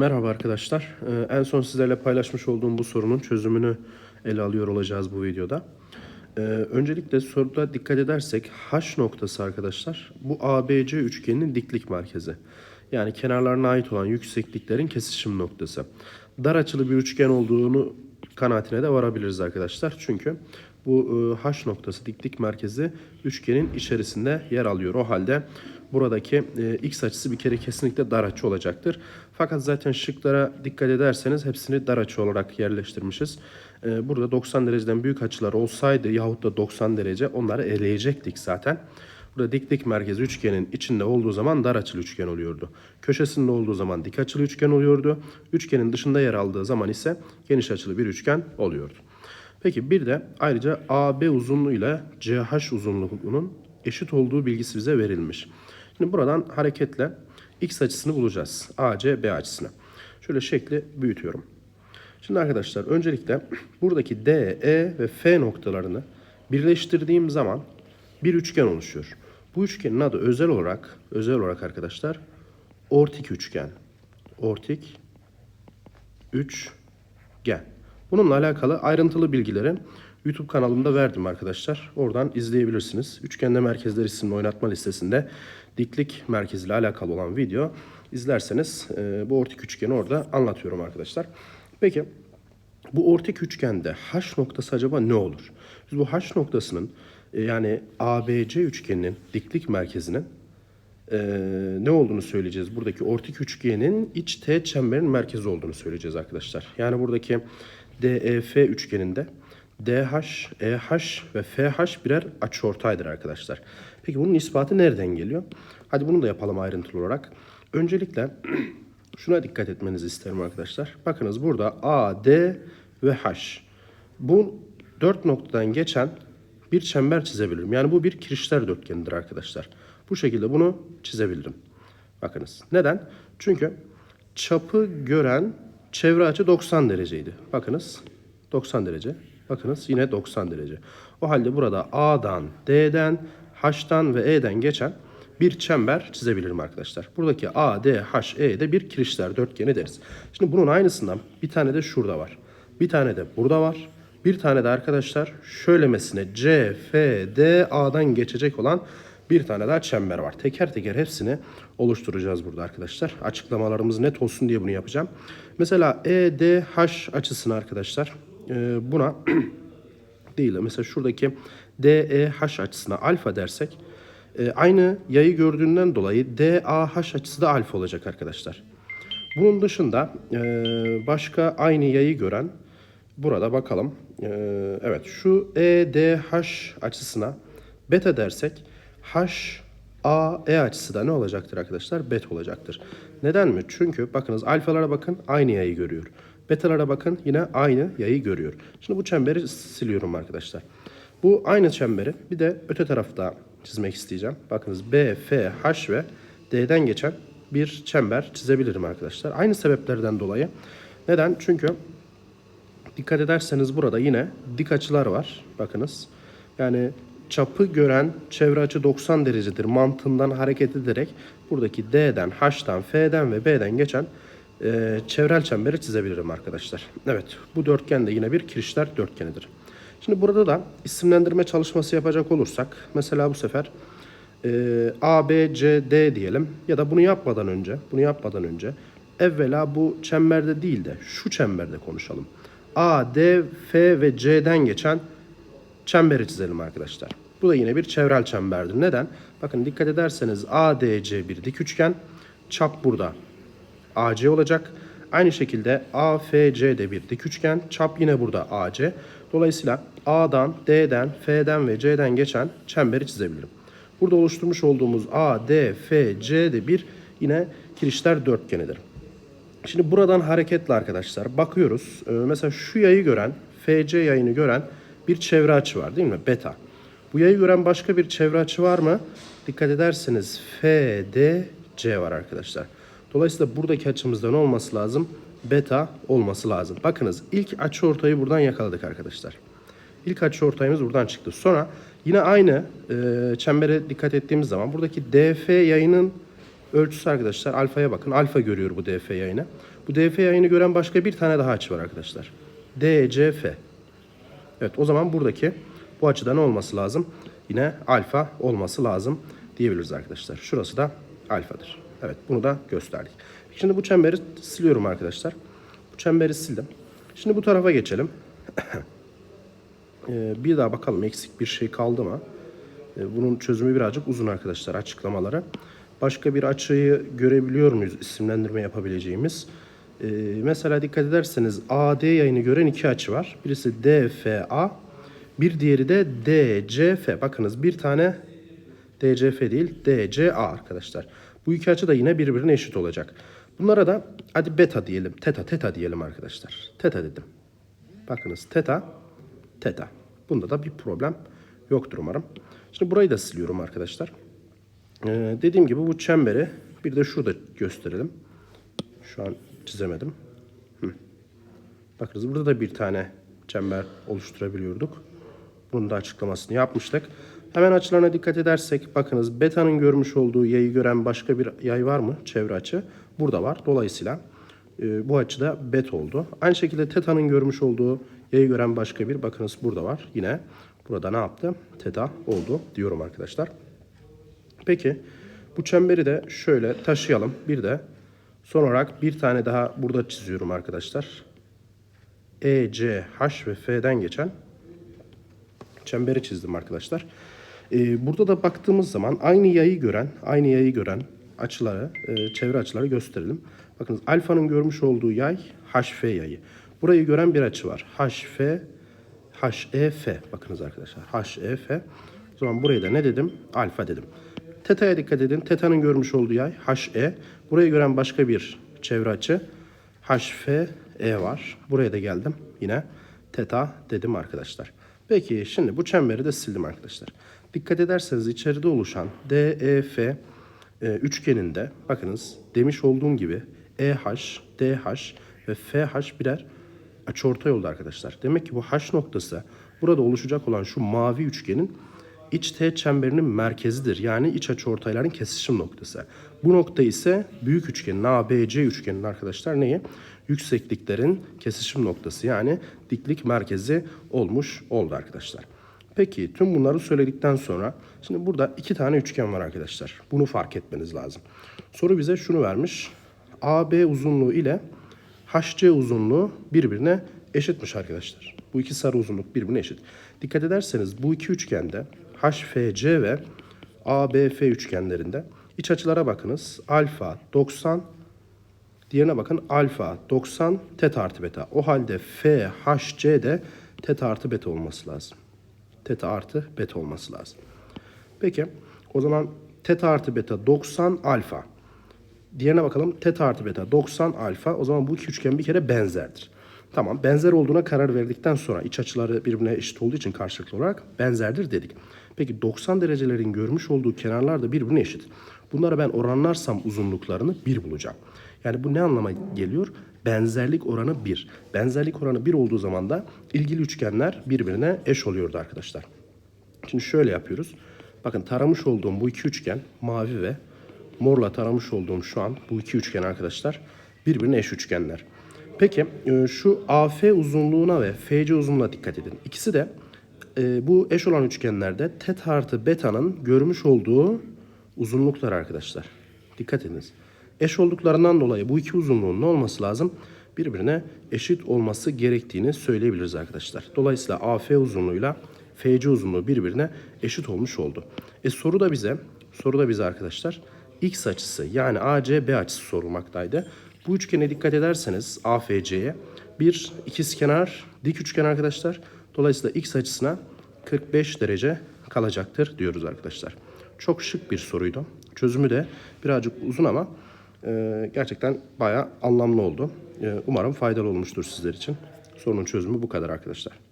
Merhaba arkadaşlar. Ee, en son sizlerle paylaşmış olduğum bu sorunun çözümünü ele alıyor olacağız bu videoda. Ee, öncelikle soruda dikkat edersek H noktası arkadaşlar bu ABC üçgeninin diklik merkezi. Yani kenarlarına ait olan yüksekliklerin kesişim noktası. Dar açılı bir üçgen olduğunu kanaatine de varabiliriz arkadaşlar. Çünkü bu e, H noktası diklik merkezi üçgenin içerisinde yer alıyor. O halde buradaki e, x açısı bir kere kesinlikle dar açı olacaktır. Fakat zaten şıklara dikkat ederseniz hepsini dar açı olarak yerleştirmişiz. E, burada 90 dereceden büyük açılar olsaydı yahut da 90 derece onları eleyecektik zaten. Burada diklik merkezi üçgenin içinde olduğu zaman dar açılı üçgen oluyordu. Köşesinde olduğu zaman dik açılı üçgen oluyordu. Üçgenin dışında yer aldığı zaman ise geniş açılı bir üçgen oluyordu. Peki bir de ayrıca AB uzunluğuyla CH uzunluğunun eşit olduğu bilgisi bize verilmiş. Şimdi buradan hareketle x açısını bulacağız. AC, B açısını. Şöyle şekli büyütüyorum. Şimdi arkadaşlar öncelikle buradaki D, E ve F noktalarını birleştirdiğim zaman bir üçgen oluşuyor. Bu üçgenin adı özel olarak, özel olarak arkadaşlar ortik üçgen. Ortik üçgen. Bununla alakalı ayrıntılı bilgileri YouTube kanalımda verdim arkadaşlar. Oradan izleyebilirsiniz. Üçgende Merkezler isimli oynatma listesinde diklik merkeziyle alakalı olan video izlerseniz e, bu ortik üçgeni orada anlatıyorum arkadaşlar. Peki bu ortik üçgende H noktası acaba ne olur? Biz bu H noktasının e, yani ABC üçgeninin diklik merkezinin e, ne olduğunu söyleyeceğiz. Buradaki ortik üçgenin iç teğet çemberin merkezi olduğunu söyleyeceğiz arkadaşlar. Yani buradaki DEF üçgeninde DH, EH ve FH birer açıortaydır arkadaşlar. Peki bunun ispatı nereden geliyor? Hadi bunu da yapalım ayrıntılı olarak. Öncelikle şuna dikkat etmenizi isterim arkadaşlar. Bakınız burada A, D ve H. Bu dört noktadan geçen bir çember çizebilirim. Yani bu bir kirişler dörtgenidir arkadaşlar. Bu şekilde bunu çizebilirim. Bakınız. Neden? Çünkü çapı gören çevre açı 90 dereceydi. Bakınız 90 derece. Bakınız yine 90 derece. O halde burada A'dan, D'den, H'tan ve E'den geçen bir çember çizebilirim arkadaşlar. Buradaki A, D, H, E'de bir kirişler dörtgeni deriz. Şimdi bunun aynısından bir tane de şurada var. Bir tane de burada var. Bir tane de arkadaşlar şöylemesine C, F, D, A'dan geçecek olan bir tane daha çember var. Teker teker hepsini oluşturacağız burada arkadaşlar. Açıklamalarımız net olsun diye bunu yapacağım. Mesela EDH açısını arkadaşlar e, buna değil. Mesela şuradaki DEH açısına alfa dersek e, aynı yayı gördüğünden dolayı DAH açısı da alfa olacak arkadaşlar. Bunun dışında e, başka aynı yayı gören burada bakalım. E, evet şu EDH açısına beta dersek H A E açısı da ne olacaktır arkadaşlar? Beta olacaktır. Neden mi? Çünkü bakınız alfalara bakın aynı yayı görüyor. Betalara bakın yine aynı yayı görüyor. Şimdi bu çemberi siliyorum arkadaşlar. Bu aynı çemberi bir de öte tarafta çizmek isteyeceğim. Bakınız B, F, H ve D'den geçen bir çember çizebilirim arkadaşlar. Aynı sebeplerden dolayı. Neden? Çünkü dikkat ederseniz burada yine dik açılar var. Bakınız. Yani çapı gören çevre açı 90 derecedir mantığından hareket ederek buradaki D'den, H'tan, F'den ve B'den geçen e, çevrel çemberi çizebilirim arkadaşlar. Evet bu dörtgen de yine bir kirişler dörtgenidir. Şimdi burada da isimlendirme çalışması yapacak olursak mesela bu sefer e, A, B, C, D diyelim ya da bunu yapmadan önce bunu yapmadan önce evvela bu çemberde değil de şu çemberde konuşalım. A, D, F ve C'den geçen çemberi çizelim arkadaşlar. Bu da yine bir çevrel çemberdir. Neden? Bakın dikkat ederseniz ADC bir dik üçgen. Çap burada AC olacak. Aynı şekilde AFC de bir dik üçgen. Çap yine burada AC. Dolayısıyla A'dan, D'den, F'den ve C'den geçen çemberi çizebilirim. Burada oluşturmuş olduğumuz A, D, F, C de bir yine kirişler dörtgenidir. Şimdi buradan hareketle arkadaşlar bakıyoruz. Ee, mesela şu yayı gören, FC yayını gören bir çevre açı var değil mi? Beta. Bu yayı gören başka bir çevre açı var mı? Dikkat ederseniz FDC var arkadaşlar. Dolayısıyla buradaki açımızda ne olması lazım? Beta olması lazım. Bakınız ilk açı ortayı buradan yakaladık arkadaşlar. İlk açı ortayımız buradan çıktı. Sonra yine aynı e, çembere dikkat ettiğimiz zaman buradaki DF yayının Ölçüsü arkadaşlar alfaya bakın. Alfa görüyor bu DF yayını. Bu DF yayını gören başka bir tane daha açı var arkadaşlar. DCF. Evet o zaman buradaki bu açıda ne olması lazım? Yine alfa olması lazım diyebiliriz arkadaşlar. Şurası da alfadır. Evet bunu da gösterdik. Şimdi bu çemberi siliyorum arkadaşlar. Bu çemberi sildim. Şimdi bu tarafa geçelim. Ee, bir daha bakalım eksik bir şey kaldı mı? Ee, Bunun çözümü birazcık uzun arkadaşlar açıklamaları. Başka bir açıyı görebiliyor muyuz isimlendirme yapabileceğimiz? Ee, mesela dikkat ederseniz AD yayını gören iki açı var. Birisi DFA, bir diğeri de DCF. Bakınız bir tane DCF değil DCA arkadaşlar. Bu iki açı da yine birbirine eşit olacak. Bunlara da hadi beta diyelim. Teta teta diyelim arkadaşlar. Teta dedim. Bakınız teta teta. Bunda da bir problem yoktur umarım. Şimdi burayı da siliyorum arkadaşlar. Ee, dediğim gibi bu çemberi bir de şurada gösterelim. Şu an çizemedim. Hı. Bakınız burada da bir tane çember oluşturabiliyorduk. Bunun da açıklamasını yapmıştık. Hemen açılarına dikkat edersek bakınız beta'nın görmüş olduğu yayı gören başka bir yay var mı? Çevre açı. Burada var. Dolayısıyla e, bu açıda bet oldu. Aynı şekilde teta'nın görmüş olduğu yayı gören başka bir bakınız burada var. Yine burada ne yaptı? Teta oldu diyorum arkadaşlar. Peki bu çemberi de şöyle taşıyalım. Bir de son olarak bir tane daha burada çiziyorum arkadaşlar. E, C, H ve F'den geçen çemberi çizdim arkadaşlar. Ee, burada da baktığımız zaman aynı yayı gören, aynı yayı gören açıları, e, çevre açıları gösterelim. Bakınız alfanın görmüş olduğu yay HF yayı. Burayı gören bir açı var. HF, HEF. Bakınız arkadaşlar. HEF. O zaman burayı da ne dedim? Alfa dedim. Teta'ya dikkat edin. Teta'nın görmüş olduğu yay HE. Burayı gören başka bir çevre açı HFE var. Buraya da geldim. Yine teta dedim arkadaşlar. Peki şimdi bu çemberi de sildim arkadaşlar. Dikkat ederseniz içeride oluşan DEF e, üçgeninde bakınız demiş olduğum gibi EH, DH ve FH birer açıortay oldu arkadaşlar. Demek ki bu H noktası burada oluşacak olan şu mavi üçgenin iç teğet çemberinin merkezidir. Yani iç açıortayların kesişim noktası. Bu nokta ise büyük üçgenin ABC üçgenin arkadaşlar neyi? Yüksekliklerin kesişim noktası yani diklik merkezi olmuş oldu arkadaşlar. Peki tüm bunları söyledikten sonra şimdi burada iki tane üçgen var arkadaşlar. Bunu fark etmeniz lazım. Soru bize şunu vermiş. AB uzunluğu ile HC uzunluğu birbirine eşitmiş arkadaşlar. Bu iki sarı uzunluk birbirine eşit. Dikkat ederseniz bu iki üçgende HFC ve ABF üçgenlerinde iç açılara bakınız. Alfa 90, diğerine bakın alfa 90, teta artı beta. O halde FHC de teta artı beta olması lazım. Teta artı beta olması lazım. Peki o zaman teta artı beta 90 alfa. Diğerine bakalım. Teta artı beta 90 alfa. O zaman bu iki üçgen bir kere benzerdir. Tamam benzer olduğuna karar verdikten sonra iç açıları birbirine eşit olduğu için karşılıklı olarak benzerdir dedik. Peki 90 derecelerin görmüş olduğu kenarlar da birbirine eşit. Bunları ben oranlarsam uzunluklarını 1 bulacağım. Yani bu ne anlama geliyor? Benzerlik oranı 1. Benzerlik oranı 1 olduğu zaman da ilgili üçgenler birbirine eş oluyordu arkadaşlar. Şimdi şöyle yapıyoruz. Bakın taramış olduğum bu iki üçgen mavi ve morla taramış olduğum şu an bu iki üçgen arkadaşlar birbirine eş üçgenler. Peki e, şu AF uzunluğuna ve FC uzunluğuna dikkat edin. İkisi de e, bu eş olan üçgenlerde teta artı beta'nın görmüş olduğu uzunluklar arkadaşlar. Dikkat ediniz. Eş olduklarından dolayı bu iki uzunluğun ne olması lazım? Birbirine eşit olması gerektiğini söyleyebiliriz arkadaşlar. Dolayısıyla AF uzunluğuyla FC uzunluğu birbirine eşit olmuş oldu. E soru da bize, soru da bize arkadaşlar X açısı yani AC B açısı sorulmaktaydı. Bu üçgene dikkat ederseniz AFC'ye bir ikizkenar dik üçgen arkadaşlar. Dolayısıyla X açısına 45 derece kalacaktır diyoruz arkadaşlar. Çok şık bir soruydu. Çözümü de birazcık uzun ama e, gerçekten bayağı anlamlı oldu. E, umarım faydalı olmuştur sizler için. Sorunun çözümü bu kadar arkadaşlar.